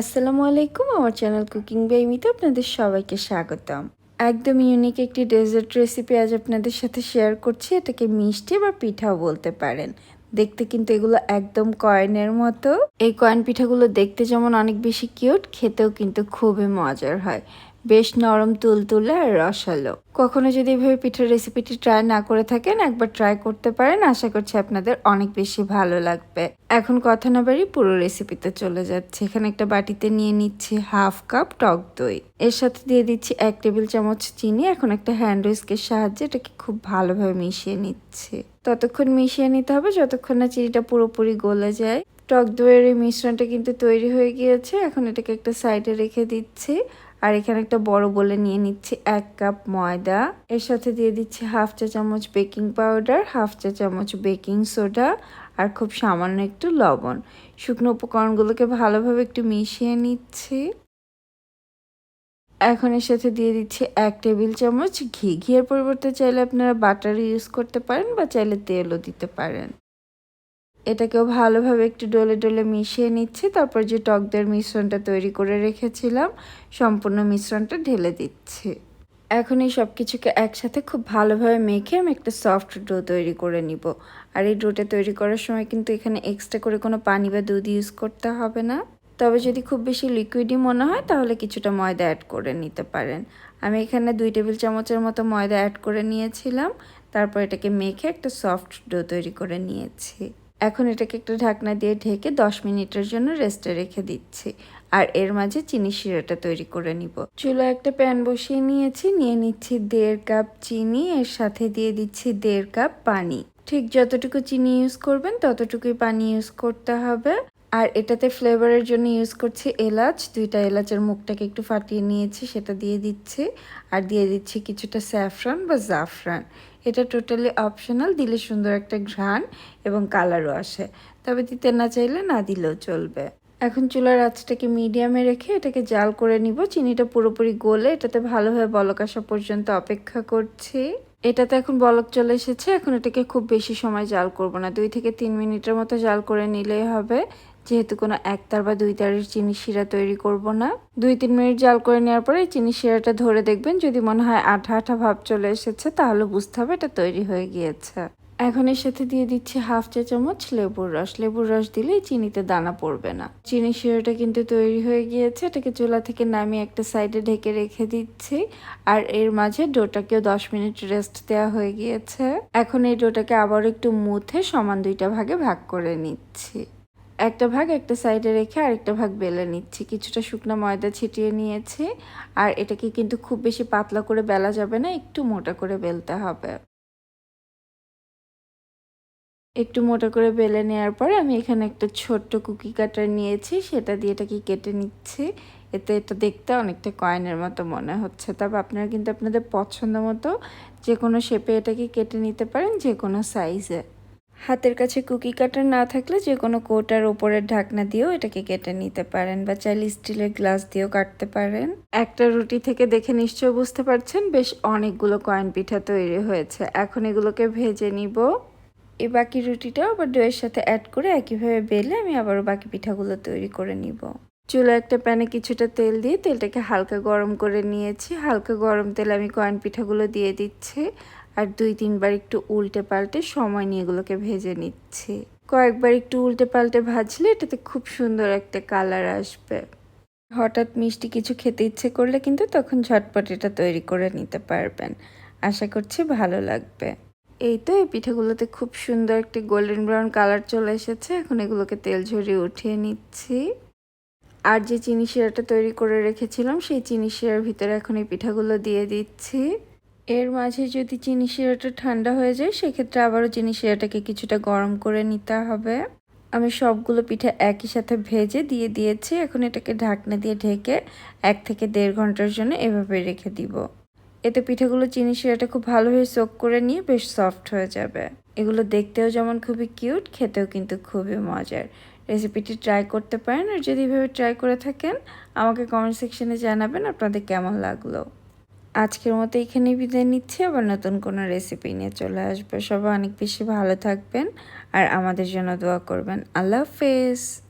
আসসালামু আলাইকুম, আমার চ্যানেল কুকিং বেমিতে আপনাদের সবাইকে স্বাগতম। একদম ইউনিক একটি ডেজার্ট রেসিপি আজ আপনাদের সাথে শেয়ার করছি, এটাকে মিষ্টি বা পিঠাও বলতে পারেন। দেখতে কিন্তু এগুলো একদম কয়েনের মতো। এই কয়েন পিঠাগুলো দেখতে যেমন অনেক বেশি কিউট খেতেও কিন্তু খুবই মজার হয়। বেশ নরম তুলতুলে আর রসালো। কখনো যদি এভাবে পিঠার রেসিপিটি ট্রাই না করে থাকেন, একবার ট্রাই করতে পারেন। আশা করছি আপনাদের অনেক বেশি ভালো লাগবে। এখন কথা না বাড়ি পুরো রেসিপিতে চলে যাচ্ছে। এখানে একটা বাটিতে নিয়ে নিচ্ছি হাফ কাপ টক দই। এর সাথে দিয়ে দিচ্ছি এক টেবিল চামচ চিনি। এখন একটা হ্যান্ড উইস্কের সাহায্যে এটাকে খুব ভালোভাবে মিশিয়ে নিচ্ছে। ততক্ষণ মিশিয়ে নিতে হবে, যতক্ষণ না চিনিটা পুরোপুরি গলে যায়। টক দইয়ের এই মিশ্রণটা কিন্তু তৈরি হয়ে গিয়েছে। এখন এটাকে একটা সাইডে রেখে দিচ্ছি। আর এখানে একটা বড় বলে নিয়ে নিচ্ছি এক কাপ ময়দা। এর সাথে দিয়ে দিচ্ছি হাফ চা চামচ বেকিং পাউডার, হাফ চা চামচ বেকিং সোডা আর খুব সামান্য একটু লবণ। শুকনো উপকরণগুলোকে ভালোভাবে একটু মিশিয়ে নিচ্ছি। এখন এর সাথে দিয়ে দিচ্ছি এক টেবিল চামচ ঘি। ঘিয়ের পরিবর্তে চাইলে আপনারা বাটার ইউজ করতে পারেন বা চাইলে তেলও দিতে পারেন। এটাকেও ভালোভাবে একটু ডলে ডলে মিশিয়ে নিচ্ছি। তারপর যে টক মিশ্রণটা তৈরি করে রেখেছিলাম, সম্পূর্ণ মিশ্রণটা ঢেলে দিচ্ছি। এখন এই সব কিছুকে একসাথে খুব ভালোভাবে মেখে আমি একটা সফট ডো তৈরি করে নিব। আর এই ডোটা তৈরি করার সময় কিন্তু এখানে এক্সট্রা করে কোনো পানি বা দুধ ইউজ করতে হবে না। তবে যদি খুব বেশি লিকুইডই মনে হয়, তাহলে কিছুটা ময়দা অ্যাড করে নিতে পারেন। আমি এখানে দুই টেবিল চামচের মতো ময়দা অ্যাড করে নিয়েছিলাম। তারপর এটাকে মেখে একটা সফট ডো তৈরি করে নিয়েছি। এখন এটাকে একটা ঢাকনা দিয়ে ঢেকে দশ মিনিটের জন্য রেস্টে রেখে দিচ্ছি। আর এর মাঝে চিনি শিরাটা তৈরি করে নিব। চুলো একটা প্যান বসিয়ে নিয়েছি, নিয়ে নিচ্ছি দেড় কাপ চিনি, এর সাথে দিয়ে দিচ্ছি দেড় কাপ পানি। ঠিক যতটুকু চিনি ইউজ করবেন, ততটুকুই পানি ইউজ করতে হবে। আর এটাতে ফ্লেভারের জন্য ইউজ করছি এলাচ। দুইটা এলাচের মুখটাকে একটু ফাটিয়ে নিয়েছি, সেটা দিয়ে দিচ্ছি। আর দিয়ে দিচ্ছি কিছুটা স্যাফরান বা জাফরান। এটা টোটালি অপশনাল দিলে সুন্দর একটা ঘ্রাণ এবং কালারও আসে। তবে দিতে না চাইলে না দিলেও চলবে। এখন চুলার আঁচটাকে মিডিয়ামে রেখে এটাকে জাল করে নিব। চিনিটা পুরোপুরি গলে এটাতে ভালোভাবে বলক আসা পর্যন্ত অপেক্ষা করছি। এটাতে এখন বলক চলে এসেছে। এখন এটাকে খুব বেশি সময় জাল করব না। দুই থেকে তিন মিনিটের মতো জাল করে নিলেই হবে। যেহেতু কোনো একতার বা দুই তারের চিনি শিরা তৈরি করব না। দুই তিন মিনিট জাল করে নেওয়ার পরে চিনি শিরাটা ধরে দেখবেন, যদি মনে হয় আঠা আঠা ভাব চলে এসেছে, তাহলে বুঝতে হবে এটা তৈরি হয়ে গিয়েছে। এখন এর সাথে দিয়ে দিচ্ছি হাফ চা চামচ লেবুর রস। লেবুর রস দিলে চিনিতে দানা পড়বে না। চিনি শিরাটা কিন্তু তৈরি হয়ে গিয়েছে, এটাকে চুলা থেকে নামিয়ে একটা সাইডে ঢেকে রেখে দিচ্ছি। আর এর মাঝে ডোটাকেও দশ মিনিট রেস্ট দেওয়া হয়ে গিয়েছে। এখন এই ডোটাকে আবার একটু মুথে সমান দুইটা ভাগে ভাগ করে নিচ্ছি। একটা ভাগ একটা সাইডে রেখে আরেকটা ভাগ বেলে নিচ্ছি। কিছুটা শুকনো ময়দা ছিটিয়ে নিয়েছি। আর এটাকে কিন্তু খুব বেশি পাতলা করে বেলা যাবে না, একটু মোটা করে বেলতে হবে। একটু মোটা করে বেলে নেওয়ার পরে আমি এখানে একটা ছোট্ট কুকি কাটার নিয়েছি। সেটা দিয়ে এটাকে কেটে নিচ্ছি। এতে এটা দেখতে অনেকটা কয়েনের মতো মনে হচ্ছে। তবে আপনারা কিন্তু আপনাদের পছন্দ মতো যে কোনো শেপে এটাকে কেটে নিতে পারেন, যে কোনো সাইজে হাতের কাছে কুকি কাটার না থাকলে যে কোনো কোটার ওপরের ঢাকনা দিয়েও এটাকে কেটে নিতে পারেন বা চাইলে স্টিলের গ্লাস দিয়েও কাটতে পারেন। একটা রুটি থেকে দেখে নিশ্চয় বুঝতে পারছেন, বেশ অনেকগুলো কয়েন পিঠা তৈরি হয়েছে। এখন এগুলোকে ভেজে নিব। এই বাকি রুটিটাও আবার দইয়ের সাথে অ্যাড করে একইভাবে বেলে আমি আবারও বাকি পিঠাগুলো তৈরি করে নিব। চুলো একটা প্যানে কিছুটা তেল দিয়ে তেলটাকে হালকা গরম করে নিয়েছি। হালকা গরম তেলে আমি কয়েন পিঠাগুলো দিয়ে দিচ্ছি। আর দুই তিনবার একটু উল্টে পাল্টে সময় নিয়ে এগুলোকে ভেজে নিচ্ছি। কয়েকবার একটু উল্টে পাল্টে ভাজলে এটাতে খুব সুন্দর একটা কালার আসবে। হঠাৎ মিষ্টি কিছু খেতে ইচ্ছে করলে কিন্তু তখন ঝটপট এটা তৈরি করে নিতে পারবেন। আশা করছি ভালো লাগবে। এই তো, এই পিঠাগুলোতে খুব সুন্দর একটি গোল্ডেন ব্রাউন কালার চলে এসেছে। এখন এগুলোকে তেল ঝরিয়ে উঠিয়ে নিচ্ছি। আর যে চিনি শিরাটা তৈরি করে রেখেছিলাম, সেই চিনি শিরার ভিতরে এখন এই পিঠাগুলো দিয়ে দিচ্ছি। এর মাঝে যদি চিনি শিরাটা ঠান্ডা হয়ে যায়, সেক্ষেত্রে আবারও চিনি শিরাটাকে কিছুটা গরম করে নিতে হবে। আমি সবগুলো পিঠা একই সাথে ভেজে দিয়ে দিয়েছি। এখন এটাকে ঢাকনা দিয়ে ঢেকে এক থেকে দেড় ঘণ্টার জন্য এভাবে রেখে দিব। এতে পিঠাগুলো চিনি শিরাটা খুব ভালোভাবে সোক করে নিয়ে বেশ সফট হয়ে যাবে। এগুলো দেখতেও যেমন খুবই কিউট খেতেও কিন্তু খুবই মজার। রেসিপিটি ট্রাই করতে পারেন, আর যদি এভাবে ট্রাই করে থাকেন, আমাকে কমেন্ট সেকশনে জানাবেন, আপনাদের কেমন লাগল? আজকের মতো এখানে বিদায় নিচ্ছি। আবার নতুন কোনো রেসিপি নিয়ে চলে আসবে। সবাই অনেক বেশি ভালো থাকবেন আর আমাদের জন্য দোয়া করবেন। আল্লাহ হাফেজ।